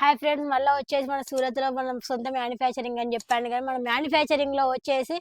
Hi friends మళ్ళీ వచ్చేసి మన సూరత్లో మనం సొంత మ్యానుఫ్యాక్చరింగ్ అని చెప్పాను కానీ మన మ్యానుఫ్యాక్చరింగ్లో వచ్చేసి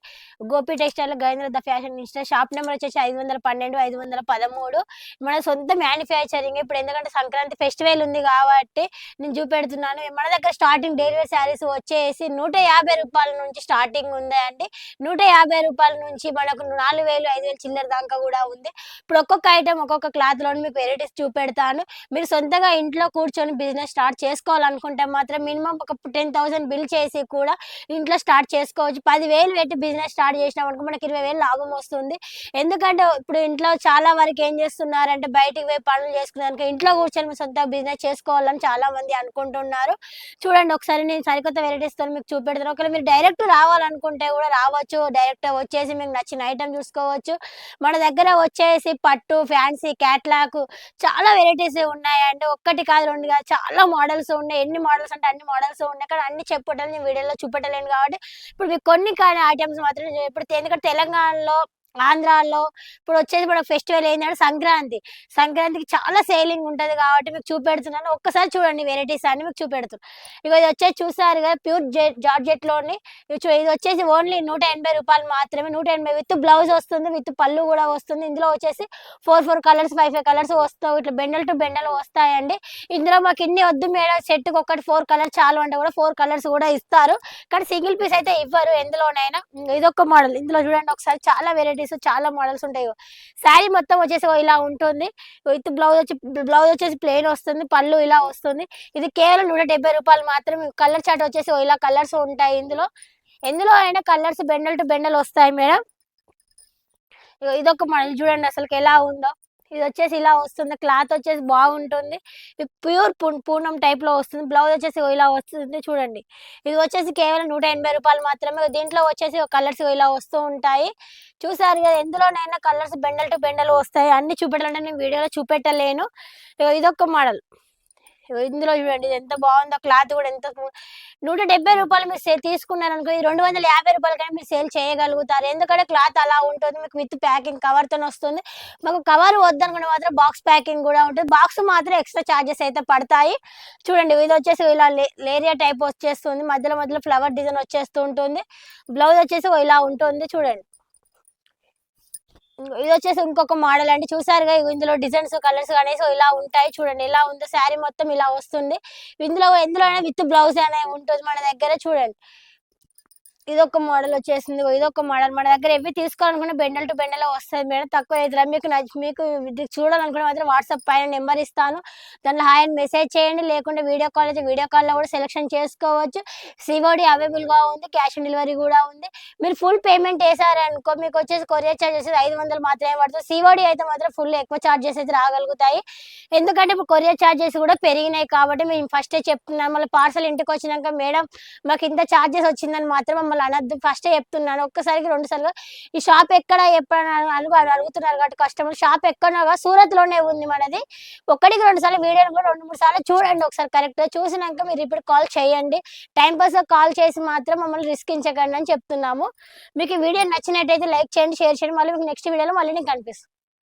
Gopi textile గైంద్ర the fashion insta shop number వచ్చేసి ఐదు వందల పన్నెండు ఐదు వందల పదమూడు. మన సొంత మ్యానుఫ్యాక్చరింగ్ ఇప్పుడు ఎందుకంటే సంక్రాంతి ఫెస్టివల్ ఉంది కాబట్టి నేను చూపెడుతున్నాను. మన దగ్గర స్టార్టింగ్ డైలీ శారీస్ వచ్చేసి నూట యాభై రూపాయల నుంచి స్టార్టింగ్ ఉందండి. నూట యాభై రూపాయల నుంచి మనకు నాలుగు వేలు ఐదు వేలు చిల్లర దాకా కూడా ఉంది. ఇప్పుడు ఒక్కొక్క ఐటమ్ ఒక్కొక్క క్లాత్లో మీకు వెరైటీస్ చూపెడతాను. మీరు సొంతగా ఇంట్లో కూర్చొని బిజినెస్ స్టార్ట్ చేసుకోవాలి అనుకుంటే మాత్రం మినిమం ఒక టెన్ థౌసండ్ బిల్ చేసి కూడా ఇంట్లో స్టార్ట్ చేసుకోవచ్చు. పదివేలు పెట్టి బిజినెస్ స్టార్ట్ చేసినాం అనుకో మనకి ఇరవై వేలు లాభం వస్తుంది. ఎందుకంటే ఇప్పుడు ఇంట్లో చాలా వరకు ఏం చేస్తున్నారంటే బయటికి పోయి పనులు చేసుకున్నాక ఇంట్లో కూర్చొని సొంత బిజినెస్ చేసుకోవాలని చాలా మంది అనుకుంటున్నారు. చూడండి ఒకసారి నేను సరికొత్త వెరైటీస్తో మీకు చూపెడతాను. ఒకవేళ మీరు డైరెక్ట్ రావాలనుకుంటే కూడా రావచ్చు. డైరెక్ట్ వచ్చేసి మీకు నచ్చిన ఐటమ్ చూసుకోవచ్చు. మన దగ్గర వచ్చేసి పట్టు ఫ్యాన్సీ క్యాట్లాక్ చాలా వెరైటీస్ ఉన్నాయండి. ఒక్కటి కాదు రెండు కాదు చాలా మోడల్స్ ఉన్నాయి. ఎన్ని మోడల్స్ అంటే అన్ని మోడల్స్ ఉన్నాయి. కానీ అన్ని చెప్పటం నేను వీడియోలో చూపెట్టలేను కాబట్టి ఇప్పుడు మీకు కొన్ని కానీ ఐటమ్స్ మాత్రం ఇప్పుడు ఎందుకంటే తెలంగాణలో ఆంధ్రాలో ఇప్పుడు వచ్చేసి మన ఫెస్టివల్ ఏంటంటే సంక్రాంతి. సంక్రాంతికి చాలా సేలింగ్ ఉంటుంది కాబట్టి మీకు చూపెడుతున్నాను. ఒక్కసారి చూడండి వెరైటీస్ అన్ని మీకు చూపెడుతున్నాను ఇక ఇది వచ్చేసి చూసారు కదా ప్యూర్ జార్జెట్లోని ఇది వచ్చేసి ఓన్లీ నూట ఎనభై రూపాయలు మాత్రమే. నూట ఎనభై విత్ బ్లౌజ్ వస్తుంది విత్ పళ్ళు కూడా వస్తుంది. ఇందులో వచ్చేసి four four colours five five colours వస్తాయి. ఇట్లా బెండల్ టు బెండల్ వస్తాయండి. ఇందులో మాకు ఇన్ని వద్దు మేడం. సెట్కి ఒకటి ఫోర్ కలర్స్ చాలు అంటే కూడా ఫోర్ కలర్స్ కూడా ఇస్తారు. కానీ సింగిల్ పీస్ అయితే ఇవ్వరు. ఎందులోనైనా ఇదొక మోడల్. ఇందులో చూడండి ఒకసారి చాలా వెరైటీస్ చాలా మోడల్స్ ఉంటాయి. శారీ మొత్తం వచ్చేసి ఇలా ఉంటుంది. విత్ బ్లౌజ్ వచ్చి బ్లౌజ్ వచ్చేసి ప్లెయిన్ వస్తుంది పళ్ళు ఇలా వస్తుంది. ఇది కేవలం నూట డెబ్బై రూపాయలు మాత్రమే. కలర్ చాట్ వచ్చేసి ఇలా కలర్స్ ఉంటాయి ఇందులో. ఎందులో అయినా కలర్స్ బెండల్ టు బెండల్ వస్తాయి మేడం. ఇగో ఇదొక మోడల్ చూడండి అసలుకి ఎలా ఉందో. ఇది వచ్చేసి ఇలా వస్తుంది క్లాత్ వచ్చేసి బాగుంటుంది. ప్యూర్ పూర్ణం టైప్లో వస్తుంది బ్లౌజ్ వచ్చేసి ఇలా వస్తుంది చూడండి. ఇది వచ్చేసి కేవలం నూట ఎనభై రూపాయలు మాత్రమే దీంట్లో వచ్చేసి కలర్స్ ఇలా వస్తూ ఉంటాయి. చూసారు కదా ఎందులోనైనా కలర్స్ బెండల్ టు బెండల్ వస్తాయి. అన్ని చూపెట్టాలంటే నేను వీడియోలో చూపెట్టలేను. ఇదొక మోడల్. ఇందులో చూడండి ఎంత బాగుందో క్లాత్ కూడా ఎంత నూట డెబ్బై రూపాయలు మీరు సేల్ తీసుకున్నారు అనుకో ఈ రెండు వందల యాభై రూపాయలకైనా మీరు సేల్ చేయగలుగుతారు. ఎందుకంటే క్లాత్ అలా ఉంటుంది మీకు విత్ ప్యాకింగ్ కవర్తో వస్తుంది. మాకు కవర్ వద్దనుకుంటే మాత్రం బాక్స్ ప్యాకింగ్ కూడా ఉంటుంది. బాక్స్ మాత్రం ఎక్స్ట్రా ఛార్జెస్ అయితే పడతాయి. చూడండి ఇది వచ్చేసి ఇలా లేరియా టైప్ వచ్చేస్తుంది. మధ్యలో మధ్యలో ఫ్లవర్ డిజైన్ వచ్చేస్తూ ఉంటుంది. బ్లౌజ్ వచ్చేసి ఇలా ఉంటుంది. చూడండి. ఇది వచ్చేసి ఇంకొక మోడల్ అండి. చూసారుగా ఇందులో డిజైన్స్ కలర్స్ అనేసి ఇలా ఉంటాయి చూడండి. ఇలా ఉందో శారీ మొత్తం ఇలా వస్తుంది. ఇందులో ఎందులో విత్ బ్లౌజ్ అనేది ఉంటుంది మన దగ్గర చూడండి. ఇదొక మోడల్ వచ్చేసింది. ఇదొక మోడల్ మన దగ్గర ఎవి తీసుకోవాలనుకున్న బెండల్ టు బెండల్ వస్తుంది మేడం. తక్కువ అయితే మీకు మీకు చూడాలనుకున్న చూడాలనుకుంటే మాత్రం వాట్సాప్ పైన నెంబర్ ఇస్తాను. దాంట్లో హాయ్ అని మెసేజ్ చేయండి. లేకుంటే వీడియో కాల్ అయితే వీడియో కాల్లో కూడా సెలెక్షన్ చేసుకోవచ్చు. సివోడి అవైలబుల్గా ఉంది. క్యాష్ ఆన్ డెలివరీ కూడా ఉంది. మీరు ఫుల్ పేమెంట్ వేసారనుకో మీకు వచ్చేసి కొరియర్ చార్జెస్ ఐదు వందలు మాత్రమే పడుతుంది. సివోడి అయితే మాత్రం ఫుల్ ఎక్కువ చార్జెస్ అయితే రాగలుగుతాయి. ఎందుకంటే ఇప్పుడు కొరియర్ చార్జెస్ కూడా పెరిగినాయి కాబట్టి మేము ఫస్టే చెప్తున్నాం. మళ్ళీ పార్సల్ ఇంటికి వచ్చినాక మేడం మాకు ఇంత చార్జెస్ వచ్చిందని మాత్రం మమ్మల్ని అనద్దు. ఫస్టే చెప్తున్నాను. ఒక్కసారికి రెండు సార్లు. ఈ షాప్ ఎక్కడ ఎప్పుడన్నా అని అడుగుతున్నారు కాబట్టి కస్టమర్ షాప్ ఎక్కడ సూరత్లోనే ఉంది మనది. ఒక్కడికి రెండు సార్లు వీడియో కూడా రెండు మూడు సార్లు చూడండి ఒకసారి కరెక్ట్ చూసినాక మీరు ఇప్పుడు కాల్ చేయండి. టైం పాస్ కాల్ చేసి మాత్రం మమ్మల్ని రిస్క్ ఇంచకండి అని చెప్తున్నాము. మీకు ఈ వీడియో నచ్చినట్టయితే లైక్ చేయండి షేర్ చేయండి. మళ్ళీ మీకు నెక్స్ట్ వీడియోలో మళ్ళీ నేను కనిపిస్తాను